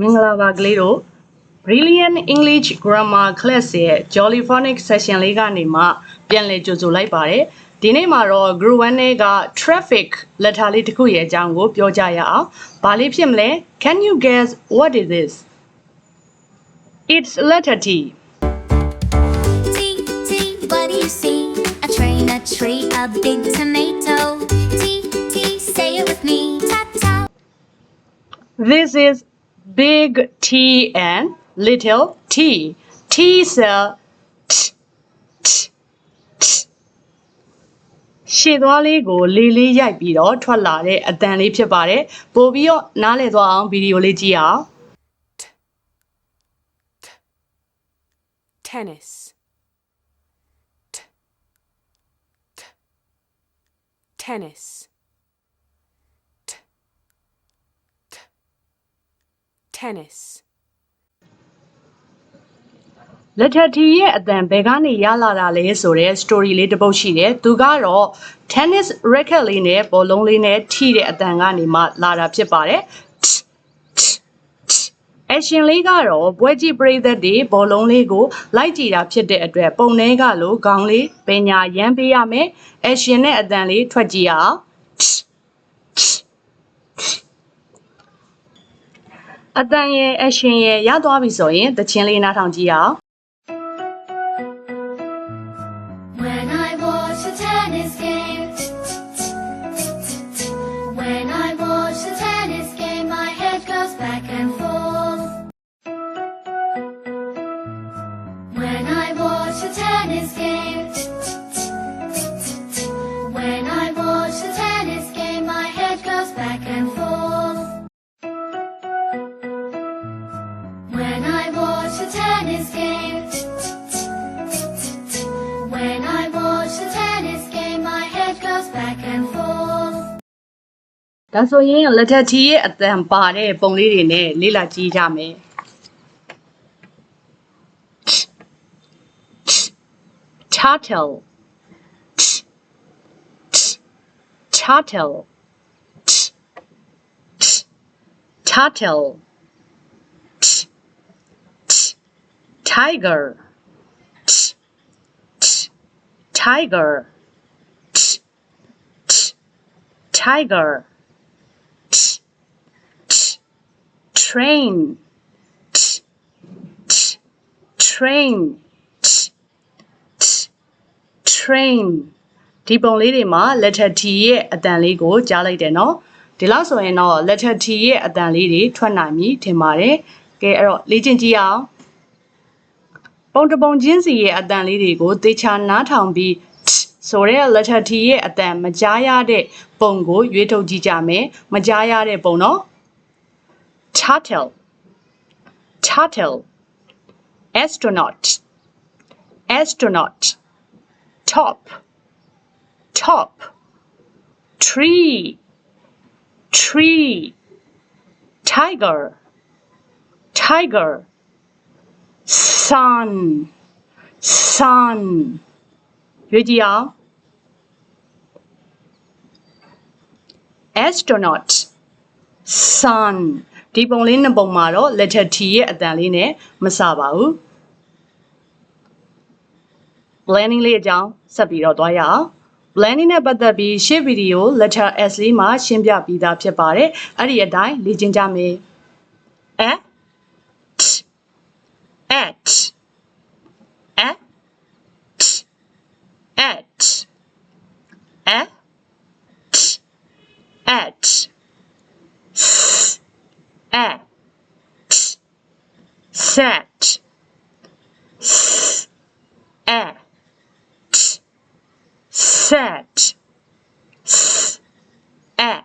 မင်္ဂလာပါကလေးတို့ Brilliant English Grammar Class ရဲ့ Jolly Phonic Session လေးကနေမှပြန်လည်ကြိုဆိုလိုက်ပါတယ်ဒီနေ့မှာတော့ Group 1နဲ့က traffic letter လေးတစ်ခုရဲ့အကြောင်းကိုပြောကြရအောင်။ဘာလေးဖြစ်မလဲ Can you guess what is this? It's letter T. T, T, what do you see? A train, a tree, a big tomato. T, T, say it with me. Ta ta. This is big T and little t. T is a t, t, t. ရှေ့သွားလေးကိုလေးလေးရိုက်ပြီးတော့ထွက်လာတဲ့အတန်လေးဖြစ်ပါတယ်။ပို့ပြီးတော့နားလည်သွားအောင်ဗီဒီယိုလေးကြည့်အောင် tennis t t tennis t t tennis letter T ရဲ့အတန်ဘယ်ကနေရလာတာလဲဆိုတဲ့ story လေးတစ်ပုဒ်ရှိတယ်။သူကတော့ tennis racket လေးနဲ့ဘောလုံးလေးနဲ့ထိတဲ့အတန်ကနေမှလာတာဖြစ်ပါတယ်။ T, T, T အရှင်လေးကတော့ပွဲကြည့်ပရိသတ်တွေဘောလုံးလေးကိုလိုက်ကြည့်တာဖြစ်တဲ့အတွက်ပုံနှဲကလိုခေါင်းလေးပညာရမ်းပေးရမယ်။အရှင်နဲ့အတန်လေးထွက်ကြည့်အောင်။ T, T, T အတန်ရဲ့အရှင်ရဲ့ရသွားပြီဆိုရင်တချင်းလေးနားထောင်ကြည့်အောင် When I watch a tennis game. When I watch a tennis game, my head goes back and forth. When I watch a tennis game. back and forth. ဒါဆိုရင် letter T ရဲ့အတန်ပါတဲ့ပုံလေးတွေနဲ့လေ့လာကြည့်ကြမယ် turtle turtle turtle tiger tiger tiger train train train ဒီပုံလေးတွေမှာ letter T ရဲ့အတန်လေးကိုကြားလိုက်တယ်နော်ဒီလောက်ဆိုရင်တော့ letter T ရဲ့အတန်လေးတွေထွက်နိုင်ပြီထင်ပါတယ်ကဲအဲ့တော့လေ့ကျင့်ကြည့်အောင်ပုံတစ်ပုံချင်းစီရဲ့အတန်လေးတွေကိုသေချာနားထောင်ပြီး t ဆိုတဲ့ letter T ရဲ့အတန်မကြားရတဲ့ပုံကိုရွေးထုတ်ကြည့်ကြမယ်မကြားရတဲ့ပုံနော် turtle turtle astronaut astronaut top top tree tree tiger tiger sun sun ရွေးကြည့်အောင် astronaut sun ဒီပုံလေးနှစ်ပုံမှာတော့ letter T ရဲ့အတန်လေးနဲ့မစပါဘူး planning လေးအကြောင်းဆက်ပြီးတော့သွားရအောင် planning နဲ့ပတ်သက်ပြီးရှေ့ဗီဒီယို letter S လေးမှာရှင်းပြပြီးသားဖြစ်ပါတယ်အဲ့ဒီအတိုင်းလေ့ကျင့်ကြမယ် at at at at at at at set at set at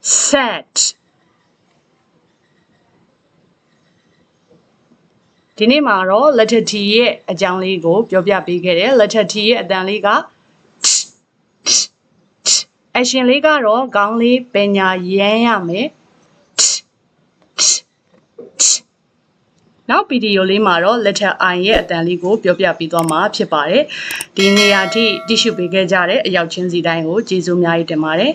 set ဒီနေ့မှာတော့ letter T ရဲ့အကြောင်းလေးကိုပြောပြပေးခဲ့တယ် letter T ရဲ့အတန်လေးက action လေးကတော့ခေါင်းလေးပညာရမ်းရမယ်နောက်ဗီဒီယိုလေးမှာတော့ letter I ရဲ့အတန်လေးကိုပြောပြပေးသွားမှာဖြစ်ပါတယ်ဒီနေရာထိတ िश ပေးခဲ့ကြတဲ့အရောက်ချင်းစီတိုင်းကိုကျေးဇူးအများကြီးတင်ပါတယ်